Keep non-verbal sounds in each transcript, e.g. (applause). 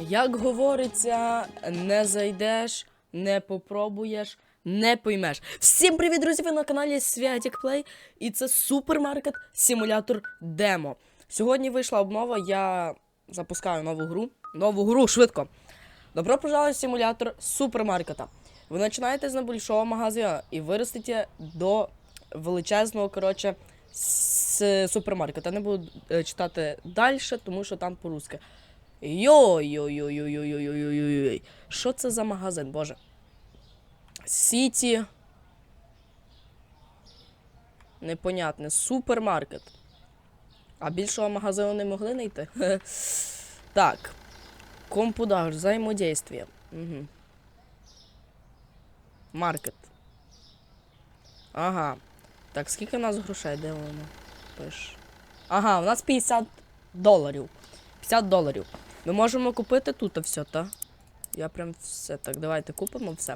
Як говориться, не зайдеш, не попробуєш, не поймеш. Всім привіт, друзі! Ви на каналі Святік Плей, і це супермаркет симулятор Демо. Сьогодні вийшла обнова, я запускаю нову гру. Нову гру швидко. Добро пожаловать в симулятор супермаркета. Ви починаєте з небольшого магазину і виростете до величезного, коротше, супермаркета. Не буду е, читати далі, тому що там по-русски. Йой-йой-йой-йой-йой-йой-йой-йой. Що це за магазин, боже? Сіті. Непонятне. Супермаркет. А більшого магазину не могли знайти? (laughs) Так. Компудаж, взаимодействие. Угу. Маркет. Ага. Так, скільки в нас грошей? Де воно? Пиш. Ага, у нас 50 доларів. 50 доларів. Ми можемо купити тут все, та? Я прям все. Так, давайте купимо все.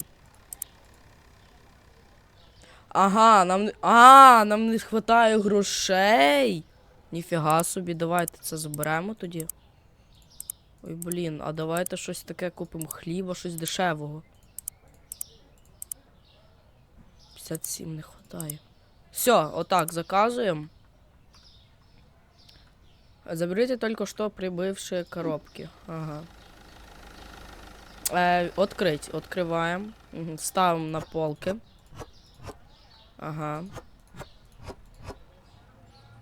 Ага, нам. А, нам не вистачає грошей. Ніфіга собі, давайте це заберемо тоді. Ой, блін, а давайте щось таке купимо хліба, щось дешевого. 57 не вистачає. Все, отак, заказуємо. Заберите только что прибывшие коробки. Ага. Э, открыть. Открываем. Мгм, Ставим на полки. Ага.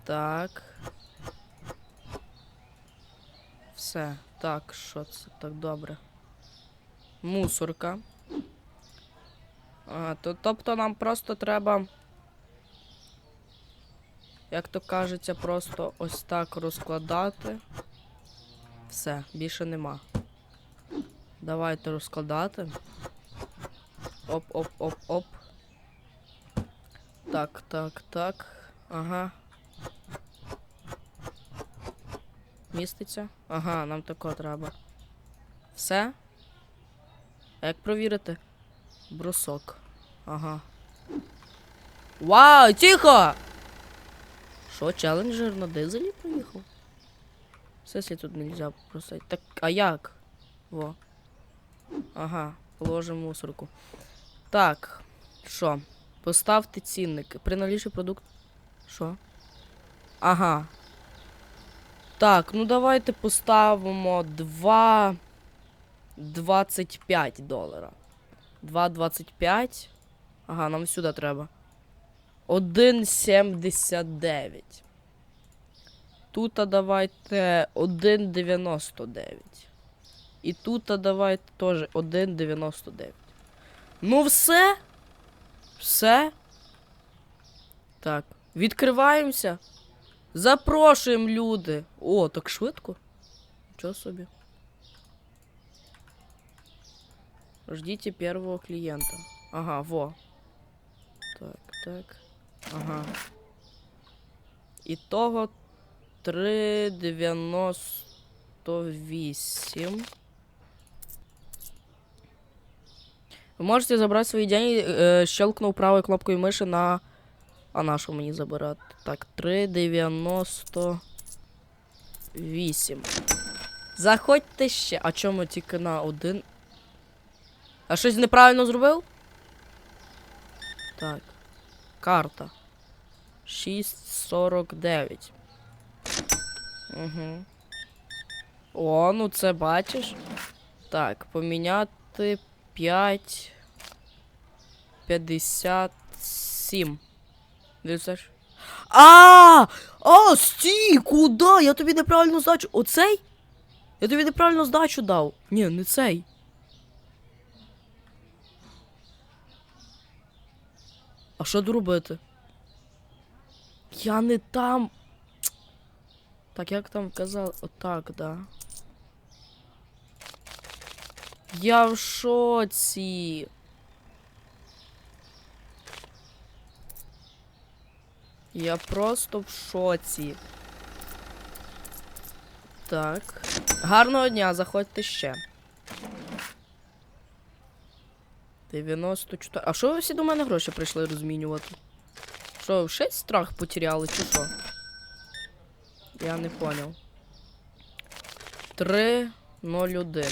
Так. Все. Так, що це так добре. Мусорка. Ага, то, тобто нам просто треба. Як то кажеться, просто ось так розкладати. Все, більше нема. Давайте розкладати. Оп-оп-оп-оп. Так, так, так. Ага. Міститься? Ага, нам тако треба. Все? Як провірити? Брусок. Ага. Вау, тихо! Що, челенджер на дизелі поїхав? Сесі тут нельзя бросать. Так, а як? Во. Ага, положимо мусорку. Так, що? Поставте цінник. Приналежний продукт. Що? Ага. Так, ну давайте поставимо 2. 25 долара. 2,25. Ага, нам сюди треба. 1,79. Тут давайте 1,99. І тут давайте теж 1,99. Ну все. Все. Так. Відкриваємося. Запрошуємо люди. О, так швидко. Нічого собі. Ждите первого клиента. Ага, во. Так, так. Ага. Ітого 3,98. Ви можете забрати свої деньги, е, щелкнув правою кнопкою миші на. А на що мені забирати? Так, 3,98. Заходьте ще. А чому тільки на один? А щось неправильно зробив? Так. Карта. 6,49. Угу. О, ну це бачиш. Так, поміняти 5. 57. Дивишся? А! А, стій! Куди? Я тобі неправильно здачу. Оцей? Я тобі неправильно здачу дав. Ні, не цей. А що робити? Я не там. Так, як там казали? Отак, да. Я в шоці. Я просто в шоці. Так. Гарного дня, заходьте ще. 94. А що ви всі до мене гроші прийшли розмінювати? Що, ви ще страх потеряли, чи що? Я не поняв. Три 01.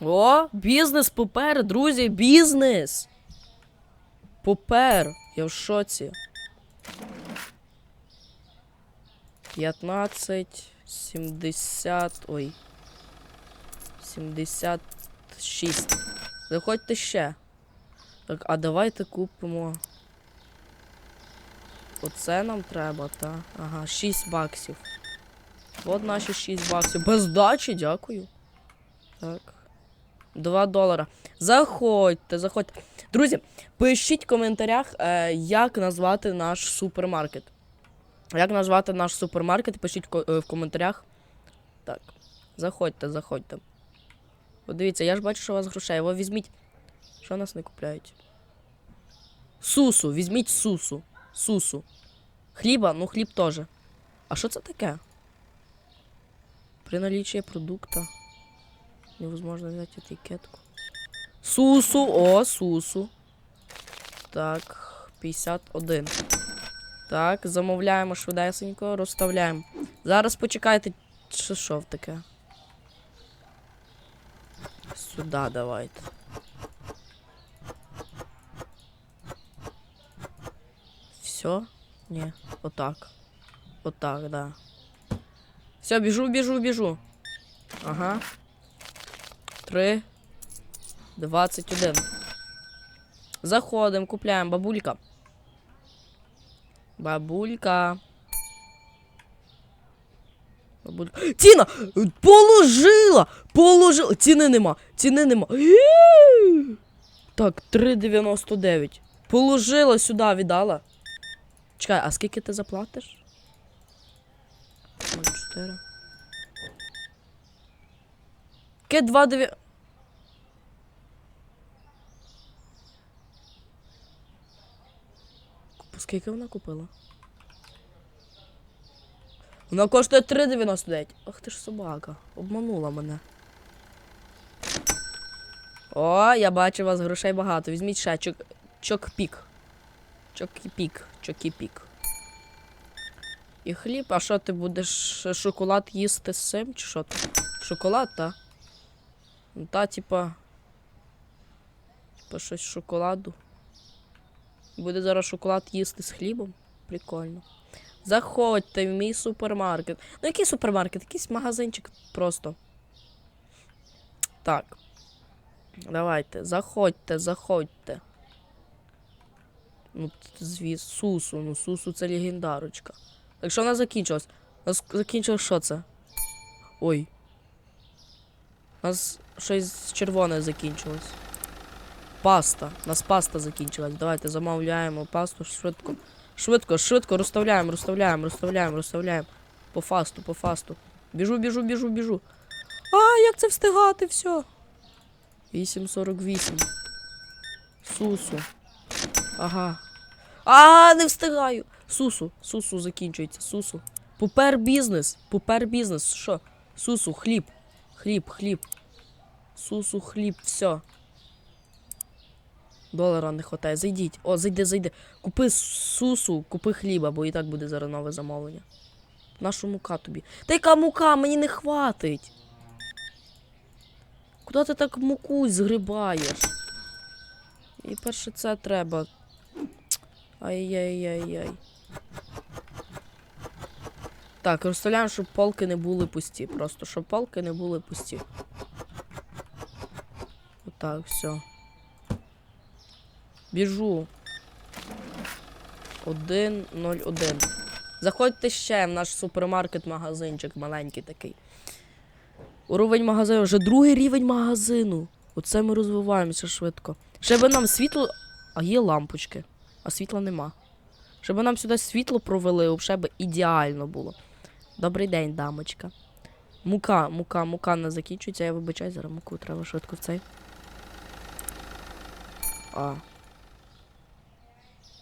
О, бізнес попер, друзі, бізнес. Попер. Я в шоці. 15, 70, ой. 76. Заходьте ще. Так, а давайте купимо. Оце нам треба, та. Ага, 6 баксів. От наші 6 баксів. Без дачі, дякую. Так. 2 долара. Заходьте, заходьте. Друзі, пишіть в коментарях, е, як назвати наш супермаркет. Як назвати наш супермаркет, пишіть е, в коментарях. Так. Заходьте, заходьте. От дивіться, я ж бачу, що у вас грошей. Ви візьміть. Що нас не купляють? Сусу, візьміть сусу. Сусу. Хліба, ну хліб теж. А що це таке? При наличии продукта невозможно взять этикетку. Сусу, о, сусу. Так, 51. Так, замовляємо швидесенько, розставляємо. Зараз почекайте, що що таке. Сюди давайте. Все? Ні, отак. Отак, да. Все, біжу, біжу, біжу. Ага. Три. Двадцять один. Заходимо, купляємо бабулька. Бабулька. Бабулька. Тіна! Положила! Положила! Ціни нема! Ціни нема. Так, 3,99. Положила сюди, віддала. Чекай, а скільки ти заплатиш? 0,4. Ке 2,9. Купу- Скільки вона купила? Вона коштує 3,99. Ах ти ж собака. Обманула мене. О, я бачу, вас грошей багато. Візьміть ще чок... чок-пік. Чок-пік. Чок-пік. І хліб, а що ти будеш шоколад їсти з цим? Чи що ти? Шоколад, та? Ну та, типа. Типа щось шоколаду. Буде зараз шоколад їсти з хлібом. Прикольно. Заходьте в мій супермаркет. Ну який супермаркет? Якийсь магазинчик просто. Так. Давайте, заходьте, заходьте. Ну, звіс, Сусу, ну Сусу це легендарочка. Так що вона закінчилась? У нас закінчилось що це? Ой. У нас щось червоне закінчилось. Паста. У нас паста закінчилась. Давайте замовляємо пасту швидко. Швидко, швидко розставляємо, розставляємо, розставляємо, розставляємо. По фасту, по фасту. Біжу, біжу, біжу, біжу. А, як це встигати все? 8.48. Сусу. Ага. А, не встигаю. Сусу, сусу закінчується. Сусу. Пупер бізнес. Пупер бізнес. Що? Сусу, хліб. Хліб, хліб. Сусу, хліб, все. Долара не хватає. Зайдіть. О, зайди, зайди. Купи сусу, купи хліба, бо і так буде зараз нове замовлення. Нашу мука тобі. Та яка мука? Мені не хватить. Куди ти так муку згрибаєш? І перше це треба. Ай-яй-яй-яй. Так, розставляємо, щоб полки не були пусті. Просто щоб полки не були пусті. Отак, все. Біжу. 1.01. Заходьте ще в наш супермаркет-магазинчик маленький такий. Уровень магазину, вже другий рівень магазину. Оце ми розвиваємося швидко. Ще би нам світло. А є лампочки, а світла нема. Щоб нам сюди світло провели, взагалі би ідеально було. Добрий день, дамочка. Мука, мука, мука не закінчується, я вибачаю, зараз муку треба швидко в цей. А.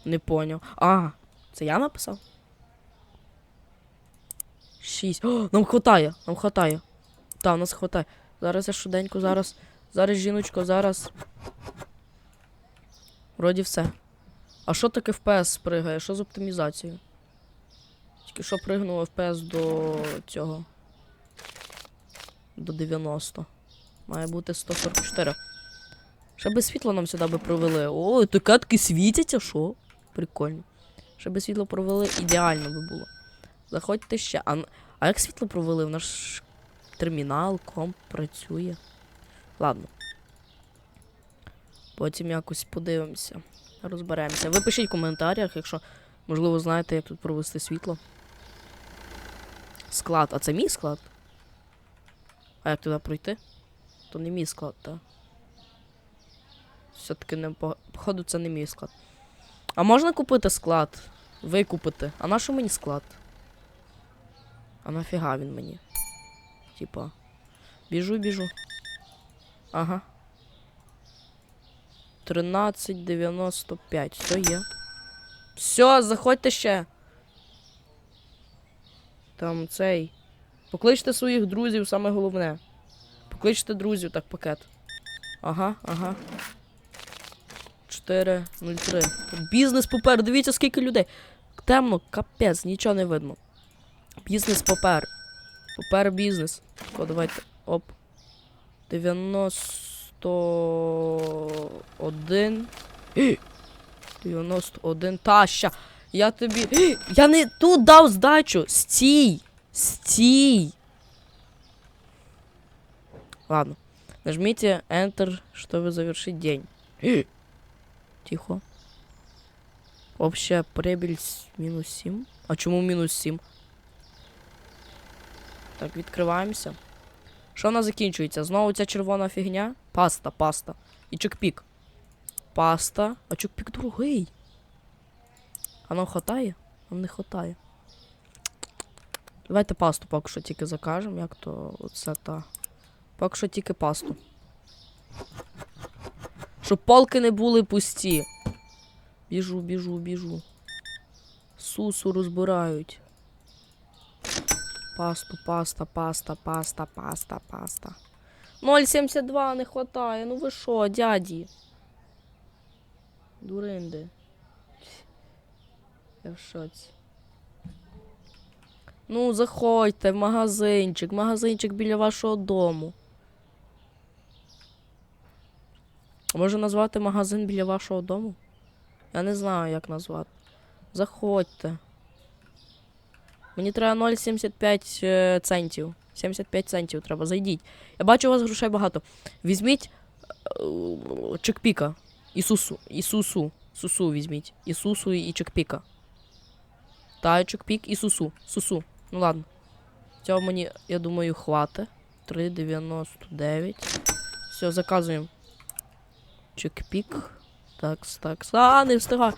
Не поняв. А, це я написав? Шість. О, нам хватає, нам хватає. Та, у нас хватає. Зараз я швиденько, зараз. Зараз, жіночко, зараз. Вроді все. А що таке FPS спригає? Що з оптимізацією? Тільки що пригнуло FPS до цього. до 90. Має бути 144. Ще би світло нам сюди би провели. О, то катки світять, а що? Прикольно. Ще би світло провели, ідеально би було. Заходьте ще. А, а як світло провели? В наш термінал, комп працює. Ладно. Потім якось подивимося. Розберемося. Ви пишіть в коментарях, якщо, можливо, знаєте, як тут провести світло. Склад. А це мій склад? А як туди пройти? То не мій склад, так? Все-таки не по... походу це не мій склад. А можна купити склад? Викупити. А на що мені склад? А нафіга він мені? Типа. Біжу, біжу. Ага. 13.95. Все є. Все, заходьте ще. Там цей. Покличте своїх друзів, саме головне. Покличте друзів, так, пакет. Ага, ага. 4.03. Бізнес попер. Дивіться, скільки людей. Темно, капець, нічого не видно. Бізнес попер. Попер бізнес. О, давайте. Оп. 91. 91. Таща. Я тобі. (gasps) Я не тут дав здачу. Стій. Стій. Ладно. Нажмите Enter, чтобы завершить день. (gasps) Тихо. Общая прибыль с- мінус 7. А чому мінус 7? Так, відкриваємося. Що в нас закінчується? Знову ця червона фігня? Паста, паста. І чекпік. Паста. А чекпік другий. А нам хватає? Нам не хватає. Давайте пасту поки що тільки закажемо, як то оце та. Поки що тільки пасту. Щоб полки не були пусті. Біжу, біжу, біжу. Сусу розбирають. Пасту, паста, паста, паста, паста, паста. 0,72 не хватає. Ну ви що, дяді? Дуринди. Я в шоці. Ну, заходьте в магазинчик, магазинчик біля вашого дому. Може назвати магазин біля вашого дому? Я не знаю, як назвати. Заходьте. Мені треба 0,75 е, центів. 75 центів треба, зайдіть. Я бачу, у вас грошей багато. Візьміть е, чекпіка. Ісусу. Ісусу. Сусу візьміть. Ісусу і чекпіка. Та, чекпік і сусу. Сусу. Ну ладно. Цього мені, я думаю, хватить. 3,99. Все, заказуємо. Чекпік. Такс, такс. А, не встигаю.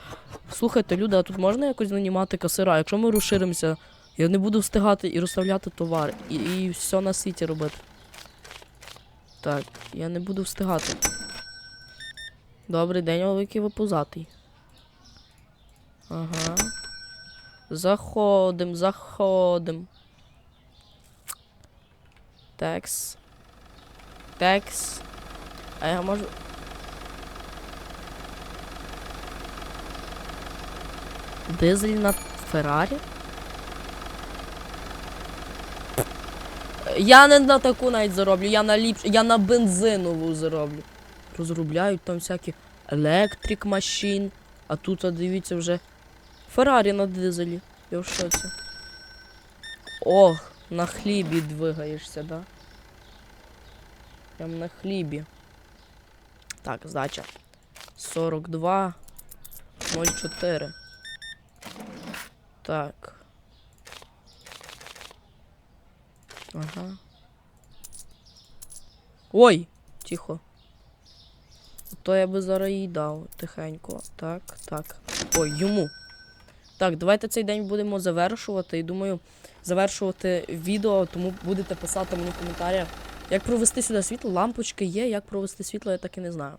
Слухайте, люди, а тут можна якось нанімати касира? Якщо ми розширимося, я не буду встигати і розставляти товар. І, і все на світі робити. Так, я не буду встигати. Добрий день, великий випузатий. Ага. Заходим, заходим. Текс. Текс. А я можу. Дизель на Феррарі? Я не на таку навіть зароблю, я на ліпш... я на бензинову зароблю. Розробляють там всякі електрик машин, а тут, а дивіться, вже Феррарі на дизелі. Я в шоці. Ох, на хлібі двигаєшся, да? Прям на хлібі. Так, здача. 42 04. Так. Ага. Ой! Тихо. То я би зараз їй дав тихенько. Так, так. Ой, йому. Так, давайте цей день будемо завершувати. І думаю, завершувати відео, тому будете писати мені в коментарях, як провести сюди світло. Лампочки є, як провести світло, я так і не знаю.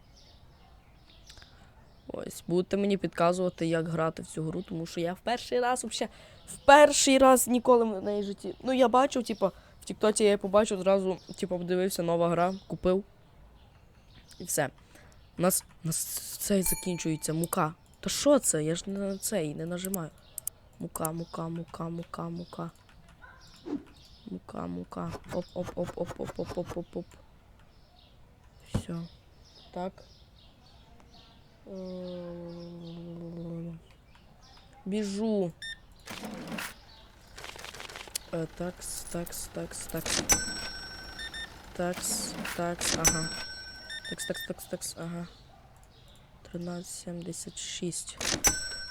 Ось, будете мені підказувати, як грати в цю гру, тому що я в перший раз взагалі, в перший раз ніколи в неї житті. Ну, я бачив, типу, в Тіктоці я її побачив, зразу, типу, подивився, нова гра, купив. І все. У нас, у нас цей закінчується мука. Та що це? Я ж не на цей не нажимаю. Мука, мука, мука, мука, мука. Мука, мука. Оп, оп, оп, оп, оп, оп, оп, оп, оп. Все. Так. Біжу. Е, Такс, такс, такс, такс. Такс, такс, ага. Такс, такс, такс, такс, ага. 1376.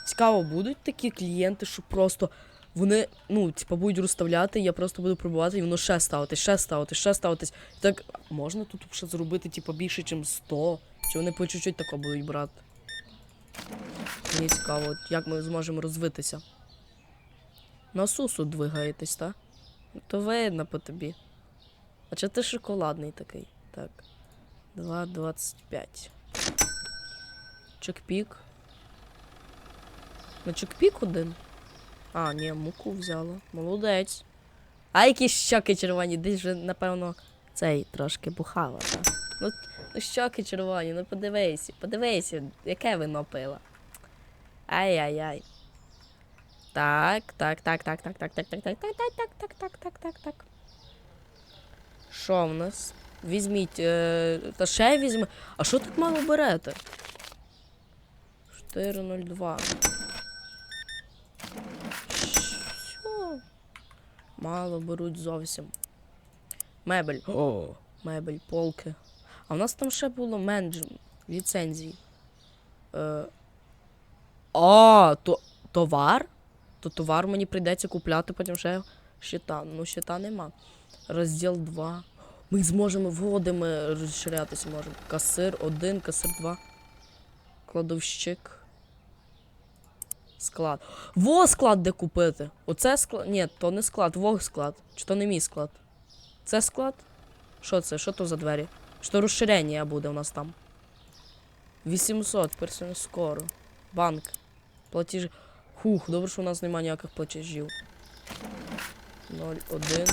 Цікаво, будуть такі клієнти, що просто вони, ну, типа, будуть розставляти, я просто буду пробувати, і воно ще ставити, ще ставити, ще ставитись. Так, можна тут ще зробити, типа, більше, ніж 100? Чи вони по чуть-чуть тако будуть брати? Мені цікаво, як ми зможемо розвитися. На сусу двигаєтесь, так? То видно по тобі. А чи ти шоколадний такий? Так. 2,25. Чекпік. На чекпік один? А, ні, муку взяла. Молодець. А які щоки червоні, десь вже, напевно, цей трошки бухала, так? Ну, ну щоки червоні, ну подивися, подивися, яке вино пила. Ай-яй-яй. Так, так, так, так, так, так, так, так, так, так, так, так, так, так, так, так, так. Що в нас? Візьміть. Е, та ще візьми. А що так мало берете? 402. Що? Мало беруть зовсім. Мебель. О, мебель, полки. А в нас там ще було менедж ліцензії. Е, а, то товар? То товар мені прийдеться купляти, потім ще щита. Ну, щита нема. Розділ 2. Ми зможемо вводами розширятися можемо. Касир 1, касир 2. Кладовщик. Склад. Во склад де купити. Оце склад. Ні, то не склад, во склад. Чи то не мій склад? Це склад? Що це? Що то за двері? Що розширення буде у нас там? 800, персонально скоро. Банк. Платіжі. Хух, добре, що у нас немає ніяких платежів. 01.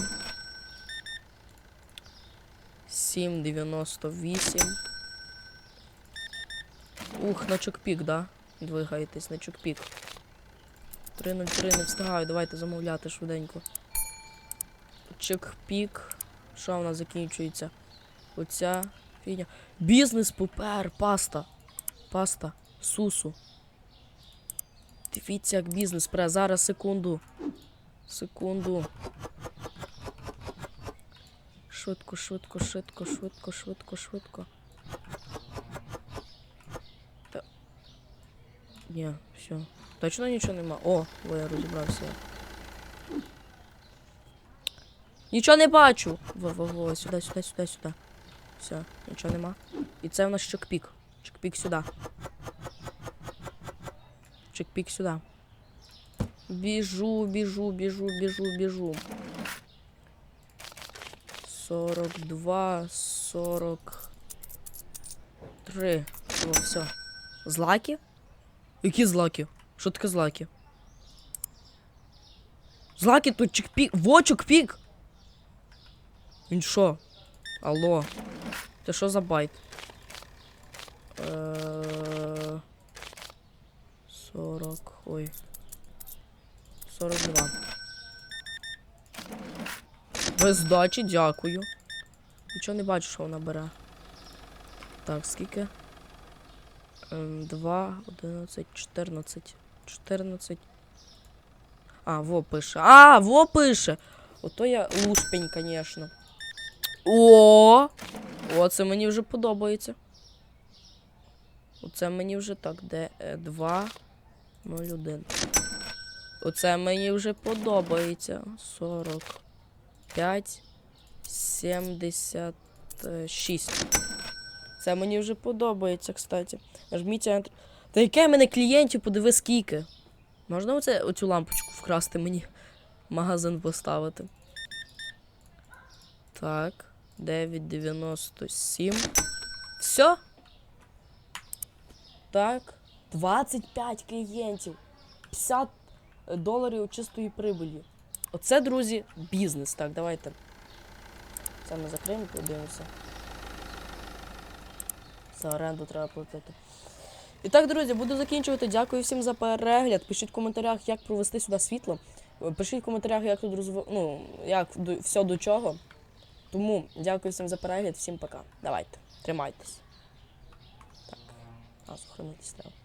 798. Ух, на чокпік, да? Двигаєтесь на чокпік. 303 не встигаю, давайте замовляти швиденько. Чекпік. Що в нас закінчується? Оця фігня. Бізнес пупер, паста. Паста. Сусу. Дивіться, як бізнес пре. Зараз секунду. Секунду. Швидко, швидко, швидко, швидко, швидко, швидко. Та... Ні, все. Точно нічого нема. О, во, я розібрався. Нічого не бачу. Во, во, во, сюди, сюди, сюди, сюди. Все, нічого нема. І це в нас чекпік. Чекпік сюди. Чекпік сюди. Біжу, біжу, біжу, біжу, біжу. 42, 43. О, все. Злаки? Які злаки? Що таке злаки? Злаки тут чекпік. Во чекпік! Він що? Алло. Це що за байт? Е, 40. Ой. 42. Без здачі, дякую. Нічого не бачу, що вона бере. Так, скільки? Ем, 2, 11, 14. 14. А, во пише. А, во пише! Ото я лушпень, звісно. О! О, це мені вже подобається. Оце мені вже так, де 2, 0, 1. Оце мені вже подобається. 45, 76. Це мені вже подобається, кстати. Нажміть Enter. Та яке мене клієнтів, подиви скільки. Можна оце, оцю лампочку вкрасти мені? Магазин поставити. Так. 9,97. Все? Так. 25 клієнтів. 50 доларів чистої прибулі. Оце, друзі, бізнес. Так, давайте. Це ми закриємо, подивимося. За оренду треба платити. І так, друзі, буду закінчувати. Дякую всім за перегляд. Пишіть в коментарях, як провести сюди світло. Пишіть в коментарях, як тут розв... ну, як до... все до чого. Тому дякую всім за перегляд, всім пока. Давайте, тримайтесь. Так, а, сохранитись треба.